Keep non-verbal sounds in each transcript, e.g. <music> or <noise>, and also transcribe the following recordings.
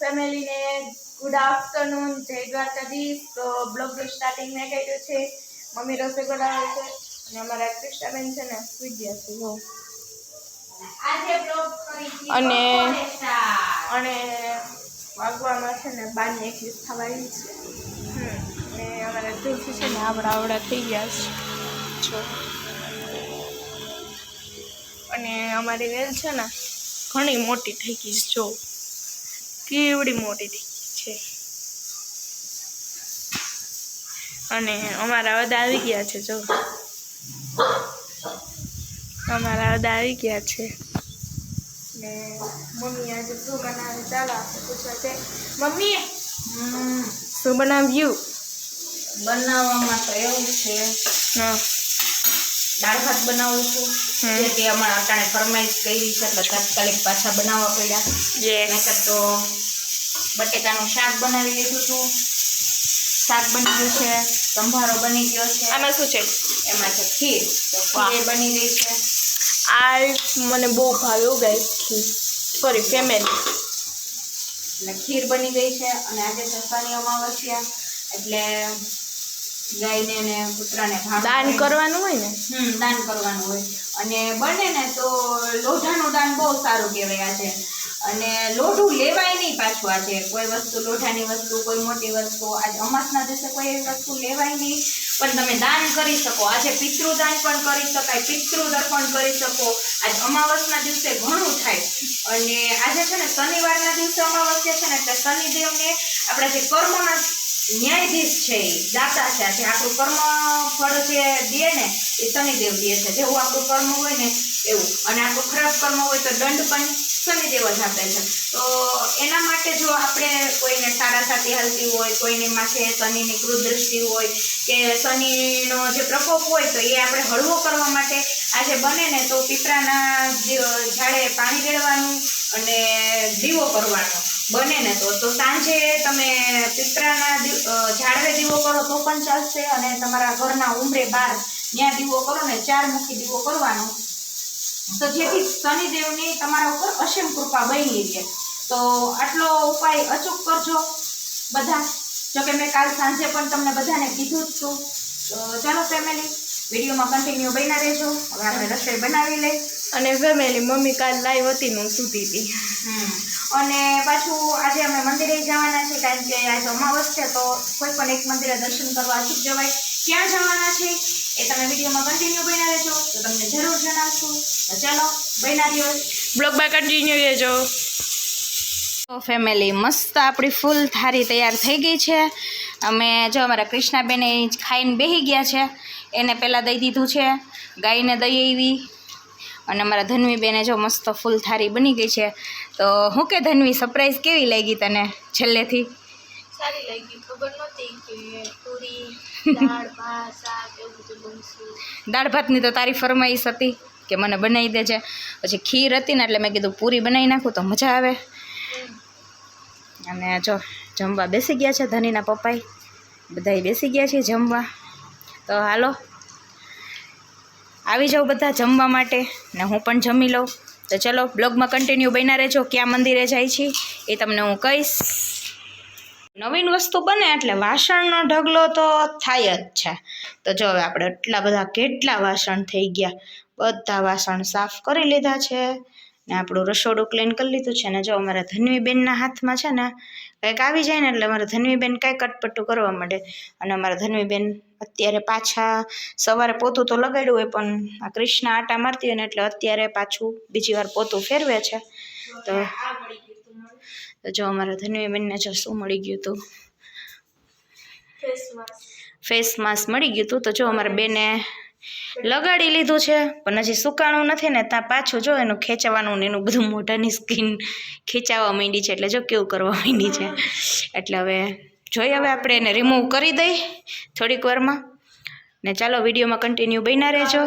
ફેમિલીને good afternoon જય દ્વારકાધીશ. તો બ્લોગ સ્ટાર્ટિંગ મેં કર્યું છે. મમ્મી રસોઈ બનાવે છે. અને અમારા કૃષ્ણાબેન છે ને સુઈ ગયા છે હો. આજે બ્લોગ કરી અને અને વાગવામાં છે ને બાની એકવીસ થવા આવી છે અને અમારા તુલસી છે ને આવડા આવડા થઈ ગયા છે. જો. અને અમારી વેલ છે ને ઘણી મોટી થઈ ગઈ જો. કેવડી મોટી થઈ છે. અને અમારા અદ આવી ગયા છે જો. અમારા અદ આવી ગયા છે. ને મમ્મી આજે શું બનાવે? ચાલો આપણે પૂછવા છે મમ્મી! શું બનાવ્યું? બનાવવામાં તો એવું છે. દાળ ભાત બનાવું છું. જે તે અમારા અટાણે ફરમાઈશ કરી છે એટલે તાત્કાલિક પાછા બનાવવા પડ્યા. નહીંતર તો બટેકાનું શાક બનાવી લીધું હતું. શાક બની ગયું છે સંભારો બની ગયો છે. આમાં શું છે? એમાં છે ખીર. તો ખીર બની ગઈ છે. આ મને બહુ ભાવ્યું ગઈ ખીર. સોરી ફેમિલી એટલે ખીર બની ગઈ છે અને આજે સસ્તાની અમાવસ્યા. એટલે ગાયને ને કૂતરાને દાન કરવાનું હોય ને? હમ દાન કરવાનું હોય. અને બને ને તો લોઢાનું દાન બહુ સારું કહેવાય છે. અને લોઢું લેવાય નહીં પાછું આજે કોઈ વસ્તુ લોઢાની વસ્તુ કોઈ મોટી વસ્તુ આજે અમાસના દિવસે કોઈ વસ્તુ લેવાય નહીં. પણ તમે દાન કરી શકો. આજે પિતૃદાન પણ કરી શકાય પિતૃ દર્પણ કરી શકો. આજ અમાવસના દિવસે ઘણું થાય. અને આજે છે ને શનિવારના દિવસે અમાવસ્યા છે ને એટલે શનિદેવને આપણા જે કર્મના ન્યાયાધીશ છે એ દાતા છે. જે આપણું કર્મ ફળ જે દે ને, એ શનિદેવ દે છે. જેવું આપણું કર્મ હોય ને, એવું. અને આપણું ખરાબ કર્મ હોય તો દંડ પણ શનિદેવ જ આપે છે. તો એના માટે જો આપણે કોઈને સાડા સાતી હાલતી હોય, કોઈને માથે શનિની કૃદૃષ્ટિ હોય, કે શનિનો જે પ્રકોપ હોય, તો એ આપણે હળવો કરવા માટે આજે બને ને, તો પીપળાના ઝાડે પાણી રેડવાનું અને દીવો કરવાનો બને ને તો. તો સાંજે તમે પીપળાના ઝાડવે દીવો કરો તો પણ ચાલશે અને તમારા ઘરના ઉંબરે બાર ત્યાં દીવો કરો ને ચાર મુખી દીવો કરવાનો. તો જેથી શનિદેવની તમારા ઉપર અસીમ કૃપા બની રહે. તો આટલો ઉપાય અચૂક કરજો બધા. જોકે મેં કાલ સાંજે પણ તમને બધાને કીધું જ છું. તો ચાલો ફેમિલી વિડીયોમાં કન્ટિન્યુ બન્યા રહેજો. હવે આપણે રસોઈ બનાવી લઈ અને ફેમિલી મમ્મી કાલ લાઈવ હતી હું સૂતી હતી. હમ. અને પાછું આજે અમે મંદિરે જવાના છે કારણ કે આજે અમાવસ છે તો કોઈ પણ એક મંદિરે દર્શન કરવા અચૂક જવાય. ક્યાં જવાના છે એ તમે વિડીયોમાં કન્ટિન્યુ બન્યા રહેજો. તો તમને જરૂર જણાવશું. તો ચાલો બન્યા રહ્યો. બ્લોગમાં કન્ટિન્યુ રહેજો. તો ફેમિલી મસ્ત આપણી ફૂલ થારી તૈયાર થઈ ગઈ છે. અમે જો અમારા કૃષ્ણાબેને ખાઈને બેસી ગયા છે. એને પહેલાં દઈ દીધું છે. ગાયને દઈ આવી અને અમારા ધન્વીબેને જો મસ્ત ફૂલ થારી બની ગઈ છે તો હું કે ધનવી સરપ્રાઈઝ કેવી લાગી તને છેલ્લેથી? સારી લાગી. ખબર નહોતી કે પૂરી <laughs> દાળ ભાત શાક એવું બધું બનશું. દાળ ભાતની તો તારી ફરમાઈશ હતી કે મને બનાવી દેજે. પછી ખીર હતી ને એટલે મેં કીધું પૂરી બનાવી નાખું તો મજા આવે. અને જો જમવા બેસી ગયા છે ધનીના પપ્પાએ બધાય બેસી ગયા છે જમવા. તો હાલો આવી જાઓ બધા જમવા માટે ને હું પણ જમી લઉં. તો ચલો, બ્લોગમાં કન્ટિન્યુ બન્યા રહેજો. ક્યાં મંદિરે જાય છે એ તમને હું કહીશ. નવીન વસ્તુ બને એટલે વાસણનો ઢગલો તો થાય જ છે. તો જો હવે આપણે એટલા બધા કેટલા વાસણ થઈ ગયા. બધા વાસણ સાફ કરી લીધા છે ને આપણું રસોડું ક્લીન કરી લીધું છે ને જો અમારા ધન્વીબેનના હાથમાં છે ને કંઈક આવી જાય ને એટલે અમારા ધન્વીબેન કાંઈ કટપટું કરવા માંડે. અને અમારા ધન્વીબેન અત્યારે પાછા સવારે પોતું તો લગાડ્યું હોય, પણ આ કૃષ્ણ આટા મારતી હોય ને એટલે અત્યારે પાછું બીજી વાર પોતું ફેરવે છે. તો જો અમારા ધન્વીબેનને જો શું મળી ગયું હતું ફેસ માસ્ક મળી ગયું હતું તો જો અમારા બેને લગાડી લીધું છે, પણ હજી સુકાણું નથી ને, ત્યાં પાછું જો એનું ખેંચવાનું ને એનું બધું મોઢાની સ્કીન ખેંચાવા માંડી છે, એટલે જો કેવું કરવા માંડી છે. એટલે હવે જોઈએ હવે આપણે એને રિમૂવ કરી દઈ થોડીક વારમાં. ને ચાલો વિડીયોમાં કન્ટિન્યુ બન્યા રહેજો.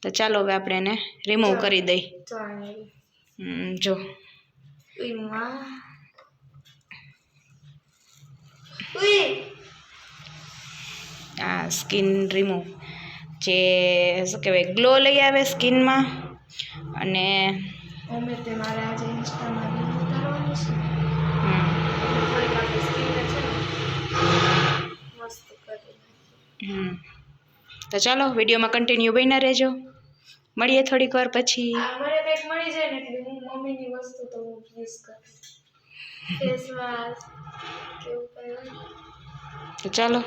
તો ચાલો હવે આપણે એને રિમૂવ કરી દઈ. જો. આ સ્કિન રિમૂવ જે શું કહેવાય ગ્લો લઈ આવે સ્કિનમાં અને અમે તે મારે આજે ઇન્સ્ટામાં રીલ ઉતારવાની છે હમ થોડીક આપણી સ્કીનને છે ને મસ્ત કરી હમ. તો ચાલો વિડીયોમાં કન્ટિન્યુ બન્યા રહેજો. મળીએ થોડીક વાર પછી. મને કંઈક મળી જાય ને એટલે હું મમ્મીની વસ્તુ તો હું યુઝ કરીશ. ફેસ વોશ કેવું કંઈ તો ચાલો.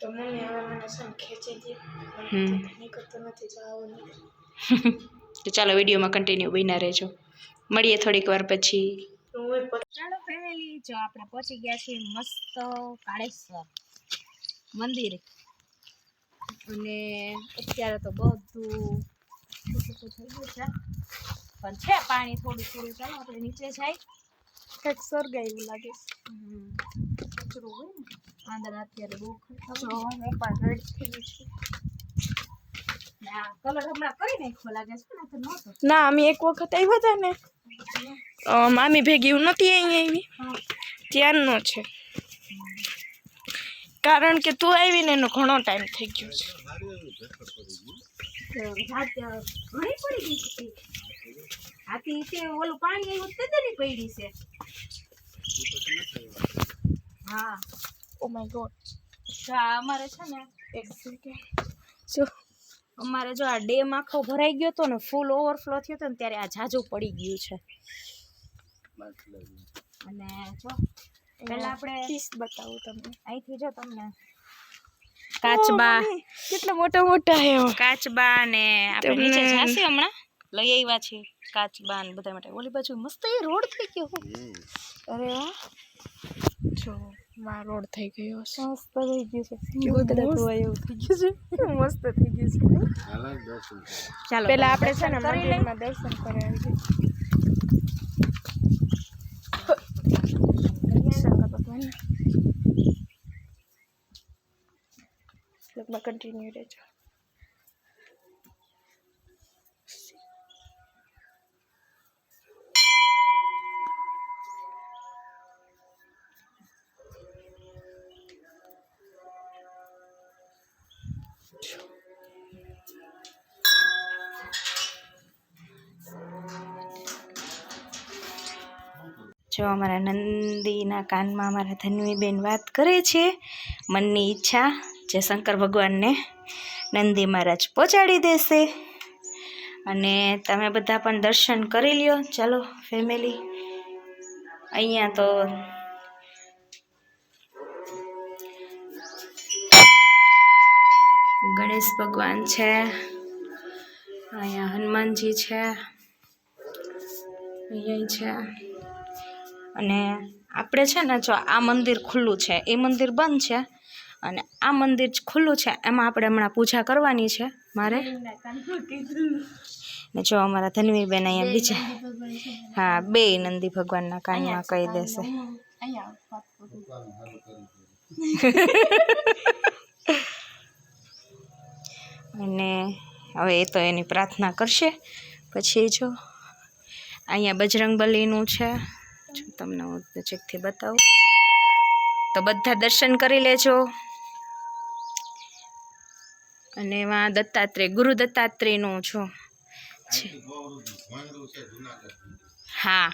તો મમ્મી હવે મને શું ખેંચી દે. નીકળતો નથી જવાનું <laughs> તો ચાલો વિડીયોમાં કન્ટિન્યુ બન્યા રહેજો. મળીએ થોડીક વાર પછી. પછી ચાલો ફેમિલી જો આપણે પહોંચી ગયા છીએ મસ્ત કાળેશ્વર. મંદિર. અને અત્યારે તો બધું થઈ ગયું છે પણ છે પાણી થોડું થોડું ચાલો આપણે નીચે જાય. કંઈક સ્વર્ગ એવું લાગે. કચરો હોય ને અંદર અત્યારે બહુ હું પણ રેડ થઈ ગઈ છું. ને આ કલર હમણાં કરી નાખ્યો લાગે છે ને તો ના અમે એક વખત આવ્યા હતા ને. મામી ભેગી નથી અહીંયા અહીં આવી ત્યારનો છે. કારણ કે તું આવીને એનો ઘણો ટાઈમ થઈ ગયો છે. તો ઘણી પડી ગઈ છે હાથી તે ઓલું પાણી આવ્યું તે તેની પડી છે. હા. ઓ માય ગોડ તો અમારે છે ને એક સેકન્ડ જો. અમારે જો આ ડેમ આખો ભરાઈ ગયો હતો ને ફૂલ ઓવરફ્લો થયો હતો ને ત્યારે આ જાજુ પડી ગયું છે. અને જો પહેલા આપણે પીસ બતાવું તમને. અહીંથી જો તમને કાચબા. ઓ, મમ્મી, કેટલા મોટા મોટા હે એવા. કાચબા ને આપણે નીચે તમને- જાસી હમણાં. લઈ આવ્યા છે કાચબા ને બધા માટે. ઓલી બાજુ મસ્ત એ રોડ થઈ ગયો. હો. અરે વાહ જો. માં રોડ થઈ ગયો છે. મસ્ત થઈ ગયું છે. ગોદડા ધોવાય એવું થઈ ગયું છે. મસ્ત થઈ ગયું છે. ચાલો પેલા આપણે છે ને કરી લઈએ. મંદિરમાં દર્શન કરી આવીએ શંકર ભગવાનના લોકમાં કન્ટિન્યુ રહેજો જો અમારા નંદીના કાનમાં અમારા ધન્વીબેન વાત કરે છે, મનની ઈચ્છા જે શંકર ભગવાનને નંદી મહારાજ પહોંચાડી દેશે. અને તમે બધા પણ દર્શન કરી લ્યો. ચાલો, ફેમિલી. અહીંયા તો ગણેશ ભગવાન છે, અહીંયા હનુમાનજી છે, અહીંયા છે. અને આપણે છે ને જો આ મંદિર ખુલ્લું છે, એ મંદિર બંધ છે અને આ મંદિર ખુલ્લું છે, એમાં આપણે હમણાં પૂજા કરવાની છે મારે. ને જો અમારા ધનવીબેન અહીંયા બીજા હા, બે નંદી ભગવાનના કાનમાં કહી દેશે. અને હવે એ તો એની પ્રાર્થના કરશે. પછી જો અહીંયા બજરંગબલીનું છે. જો તમને હું નજીકથી બતાવું. તો બધા દર્શન કરી લેજો. અને એમાં દત્તાત્રેય ગુરુ દત્તાત્રેયનું છો. છે. હા.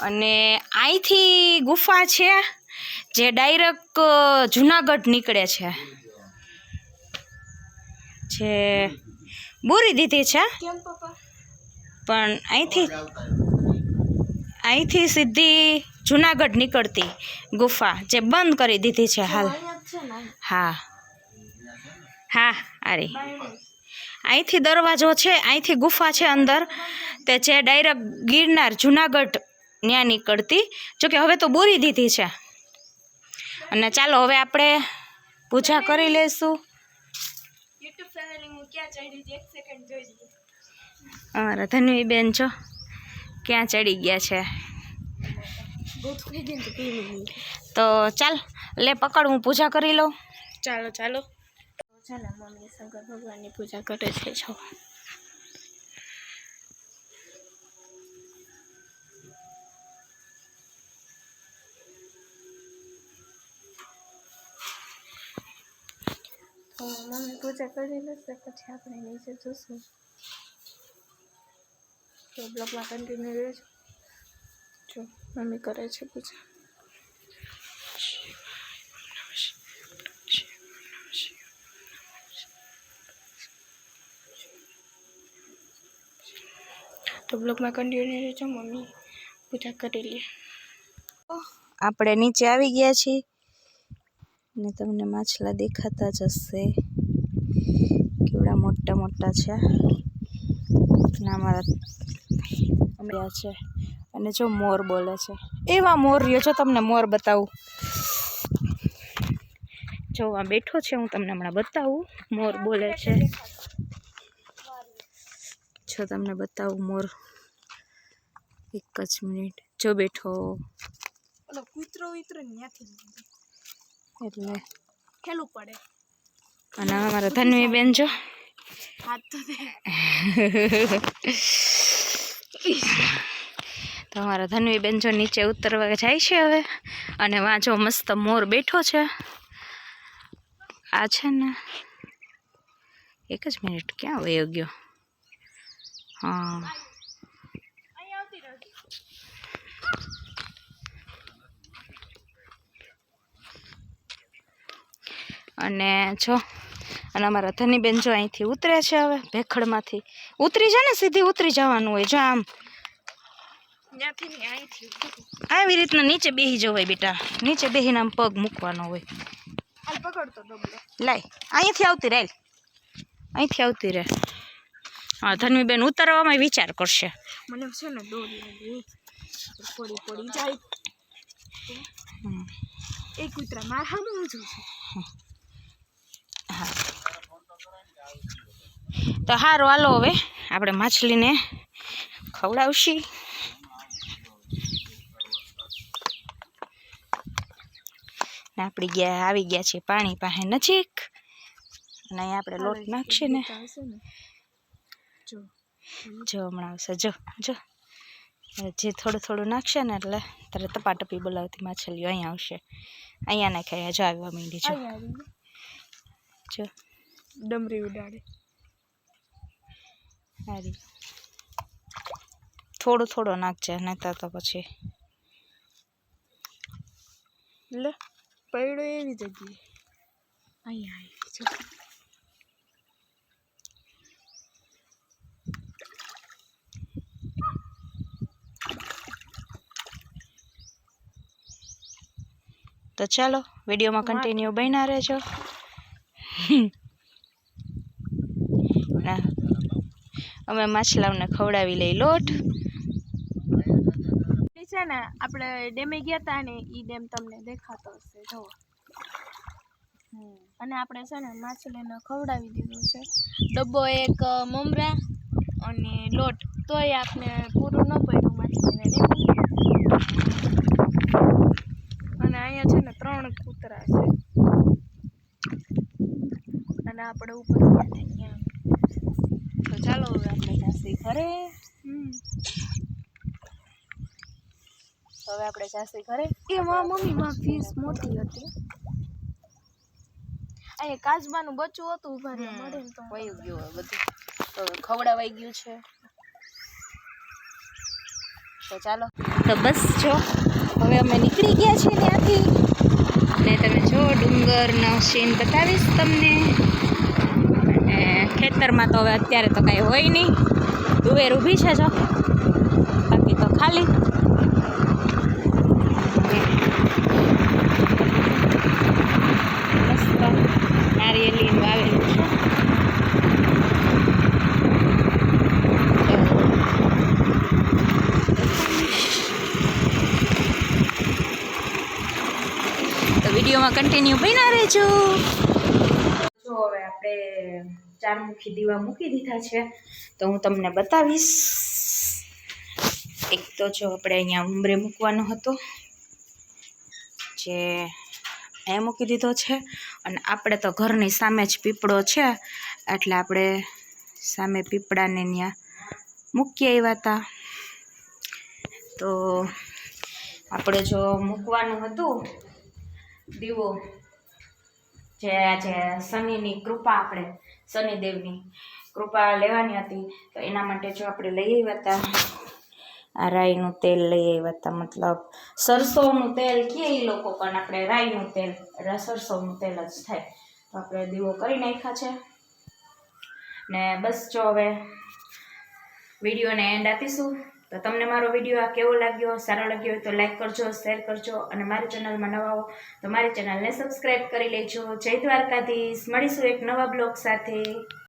અને અહીંથી ગુફા છે જે ડાયરેક્ટ જુનાગઢ નીકળે છે. જે બોરી દીધી છે. પણ અહીંથી અહીંથી સીધી જુનાગઢ નીકળતી ગુફા જે બંધ કરી દીધી છે હાલ. હા. હા અરે. અહીંથી દરવાજો છે અહીંથી ગુફા છે અંદર તે જે ડાયરેક્ટ ગિરનાર જુનાગઢ ત્યાં નીકળતી. જોકે હવે તો બોરી દીધી છે. અને ચાલો હવે આપણે પૂજા કરી લઈશું યુટ્યુબ ફેમિલી હું ક્યાં ચડી એક સેકન્ડ જોઈ અમારા ધનવી બેન છો ક્યાં ચડી ગયા છે? તો ચાલ, લે પકડ, હું પૂજા કરી લઉં. ચાલો ચાલો. ચાલો, મમ્મી શંકર ભગવાનની પૂજા કરે છે છો મમ્મી પૂજા કરી લેશે, પછી આપણે નીચે જોશું તો બ્લોગમાં કન્ટિન્યુ રહેજો. જો, મમ્મી કરે છે પૂજા. તો બ્લોગમાં કન્ટિન્યુ રહેજો, મમ્મી પૂજા કરી લે. આપણે નીચે આવી ગયા છીએ. ને તમને માછલા દેખાતા જ હશે. કેવડા મોટા મોટા છે. ના અમારા અમે છે અને જો મોર બોલે છે. એવા મોર રહ્યો છો તમને મોર બતાવું. જો આ બેઠો છે હું તમને હમણાં બતાવું. મોર બોલે છે. જો તમને બતાવું મોર. એક જ મિનિટ. જો બેઠો. કૂતરો વિતરો ત્યાંથી એટલે ખેલું પડે. અને અમારા ધનવી બેન જો. હાથ તો <laughs> દે તો અમારા ધનવીબેન જો નીચે ઉતરવા જાય છે હવે. અને વાં જો મસ્ત મોર બેઠો છે. આ છે ને એક જ મિનિટ ક્યાં વયો ગયો? હા. અને જો અને અમારા ધનીબેન જો અહીંથી ઉતરે છે હવે ભેખડમાંથી. ઉતરી જાય ને સીધી ઉતરી જવાનું હોય જો આમ. આવી રીતના નીચે બેસી જવાય બેટા. નીચે બેસીને આમ પગ મૂકવાનો હોય. લાય અહીંથી આવતી રહે અહીંથી આવતી રહે. હા ધનવીબેન ઉતારવામાં વિચાર કરશે. મને છે ને દોરી પડી પડી જાય. એક કૂતરા મારા હું જોઉં છે તો સારું હાલો હવે. આપણે માછલીને ખવડાવશી. આપણી ગયા આવી ગયા છે પાણી પાસે નજીક. અને અહીંયા આપણે લોટ નાખશે ને. જો. જો હમણાં આવશે. જો જો. જે થોડું થોડું નાખશે ને એટલે તારે ટપાટપી બોલાવતી માછલીઓ અહીંયા આવશે. અહીંયા નાખે અહીંયા જો આવવા માંડી જો. જો ડમરી ઉડાડે. સારી. થોડો થોડો નાખજે નહીતર તો પછી. લે પૈડો એવી જગ્યાએ. અહીંયા આવી જો. તો ચાલો વિડીયોમાં કન્ટિન્યુ બન્યા રહેજો. ના. અમે માછલાઓને ખવડાવી લઈ લોટ. છે ને, આપણે ડેમે ગયા હતા ને એ ડેમ તમને દેખાતો હશે જો અને આપણે છે ને માછલીને ખવડાવી દીધું છે. ડબ્બો એક મમરા અને લોટ. તોય આપણે પૂરું ન પડ્યું માછલીને અને અહીંયા છે ને ત્રણ કૂતરા છે. અને આપણે ઉપર ગયા. તો ચાલો હવે આપણે જાસી ઘરે. હવે આપણે જાસી ઘરે. એમાં મમ્મીમાં ફીસ મોટી હતી. અહીંયા કાચબાનું બચ્ચું હતું ઊભા રહે મળે ને તો. વયું ગયું હવે બધું. ખવડાવાઈ ગયું છે. તો ચાલો. તો બસ જો. હવે અમે નીકળી ગયા છીએ ત્યાંથી. ને તમે જો ડુંગરનો સીન બતાવીશ તમને. અને ખેતરમાં તો હવે અત્યારે તો કાંઈ હોય નહીં. તુવેર ઊભી છે જો. બાકી તો ખાલી. નારિયેલી વાવેલું છે. વિડીયોમાં કન્ટિન્યુ બન્યા રહેજો. ચાર મુખી દીવા મૂકી દીધા છે. તો હું તમને બતાવીશ. એક તો જો આપણે અહીંયા ઉંબરે મૂકવાનો હતો, જે એ મૂકી દીધો છે. અને આપણે તો ઘરની સામે જ પીપળો છે, એટલે આપણે સામે પીપળાને ત્યાં મૂકી આવ્યા હતા તો આપણે જો મૂકવાનું હતું, દીવો, જે આજે શનિની કૃપા આપણે શનિદેવની કૃપા લેવાની હતી. તો એના માટે જો આપણે લઈ આવ્યા હતા, આ રાઈનું તેલ લઈ આવ્યા હતા. મતલબ સરસોનું તેલ કે એ લોકો, પણ આપણે રાઈનું તેલ સરસોનું તેલ જ થાય. તો આપણે દીવો કરી નાખ્યા છે. ને બસ જો હવે વિડીયોને એન્ડ આપીશું. તો તમને મારો વીડિયો આ કેવો લાગ્યો, સારો લાગ્યો હોય તો લાઈક કરજો શેર કરજો અને મારી ચેનલમાં નવા હો તો મારી ચેનલને સબસ્ક્રાઈબ કરી લેજો. જય દ્વારકાધીશ. મળીશું એક નવા બ્લોગ સાથે.